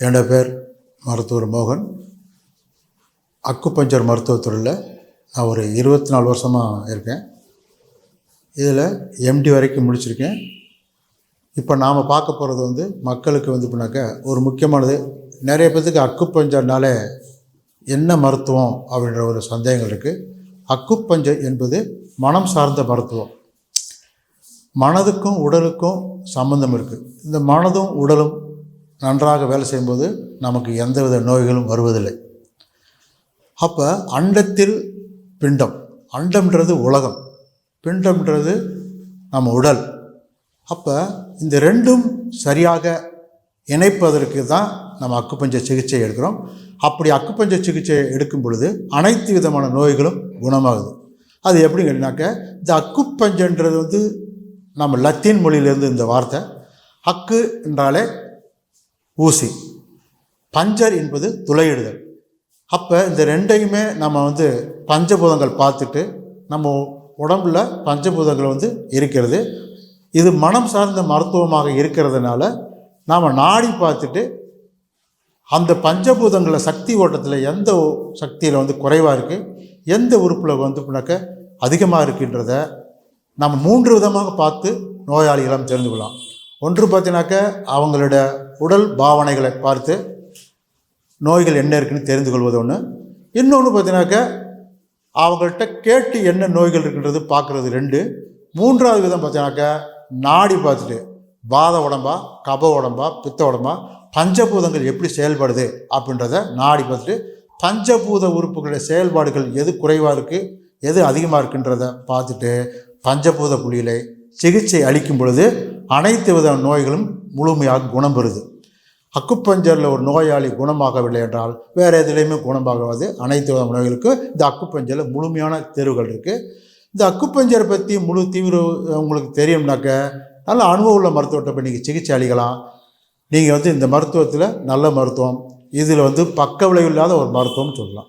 என்னோட பேர் மருத்துவர் மோகன். அக்குப்பஞ்சர் மருத்துவத்துறையில் நான் ஒரு இருபத்தி நாலு வருஷமாக இருக்கேன். இதில் எம்டி வரைக்கும் முடிச்சிருக்கேன். இப்போ நாம் பார்க்க போகிறது வந்து மக்களுக்கு வந்து இப்படின்னாக்க ஒரு முக்கியமானது. நிறைய பேர்த்துக்கு அக்குப்பஞ்சர்னாலே என்ன மருத்துவம் அப்படின்ற ஒரு சந்தேகங்கள் இருக்குது அக்குப்பஞ்சர் என்பது மனம் சார்ந்த மருத்துவம். மனதுக்கும் உடலுக்கும் சம்மந்தம் இருக்குது இந்த மனதும் உடலும் நன்றாக வேலை செய்யும்போது நமக்கு எந்தவித நோய்களும் வருவதில்லை. அப்போ அண்டத்தில் பிண்டம். அண்டம்ன்றது உலகம். பிண்டம்ன்றது நம்ம உடல். அப்போ இந்த ரெண்டும் சரியாக இணைப்பதற்கு தான் நம்ம அக்குப்பஞ்ச சிகிச்சை எடுக்கிறோம். அப்படி அக்குப்பஞ்ச சிகிச்சை எடுக்கும் பொழுது அனைத்து விதமான நோய்களும் குணமாகுது. அது எப்படி கேட்டினாக்க இந்த அக்குப்பஞ்சன்றது வந்து நம்ம லத்தீன் மொழியிலேருந்து இந்த வார்த்தை. அக்கு என்றாலே ஊசி. பஞ்சர் என்பது துளையிடுதல். அப்போ இந்த ரெண்டையுமே நம்ம வந்து பஞ்சபூதங்கள் பார்த்துட்டு நம்ம உடம்புல பஞ்சபூதங்கள் வந்து இருக்கிறது. இது மனம் சார்ந்த மருத்துவமாக இருக்கிறதுனால நாம் நாடி பார்த்துட்டு அந்த பஞ்சபூதங்களை சக்தி ஓட்டத்தில் எந்த சக்தியில் வந்து குறைவாக இருக்குது எந்த உறுப்பில் வந்து பின்னாக்க அதிகமாக இருக்குன்றத நம்ம மூன்று விதமாக பார்த்து நோயாளிகளும் தெரிந்து கொள்ளலாம். ஒன்று பார்த்தீங்கன்னாக்க அவங்களோட உடல் பாவனைகளை பார்த்து நோய்கள் என்ன இருக்குன்னு தெரிந்து கொள்வது ஒன்று இன்னொன்று பார்த்தீங்கன்னாக்க அவங்கள்ட்ட கேட்டு என்ன நோய்கள் இருக்குன்றது பார்க்குறது ரெண்டு. மூன்றாவது விதம் பார்த்தீங்கன்னாக்க நாடி பார்த்துட்டு வாத உடம்பா கப உடம்பா பித்த உடம்பா பஞ்சபூதங்கள் எப்படி செயல்படுது அப்படின்றத நாடி பார்த்துட்டு பஞ்சபூத உறுப்புகளுடைய செயல்பாடுகள் எது குறைவாக இருக்குது எது அதிகமாக இருக்குன்றத பார்த்துட்டு பஞ்சபூத புள்ளியிலே சிகிச்சை அளிக்கும் பொழுது அனைத்து வித நோய்களும் முழுமையாக குணம் பெறுது. அக்குப்பஞ்சரில் ஒரு நோயாளி குணமாகவில்லை என்றால் வேறு எதுலேயுமே குணமாகாது. அனைத்து வித நோய்களுக்கும் இந்த அக்குப்பஞ்சரில் முழுமையான தேர்வுகள் இருக்குது இந்த அக்குப்பஞ்சரை பற்றி முழு தீவிர உங்களுக்கு தெரியும்னாக்க நல்ல அனுபவம் உள்ள மருத்துவத்தை போய் நீங்கள் சிகிச்சை அளிக்கலாம். நீங்கள் வந்து இந்த மருத்துவத்தில் நல்ல மருத்துவம். இதில் வந்து பக்க விளைவு இல்லாத ஒரு மருத்துவம்னு சொல்லலாம்.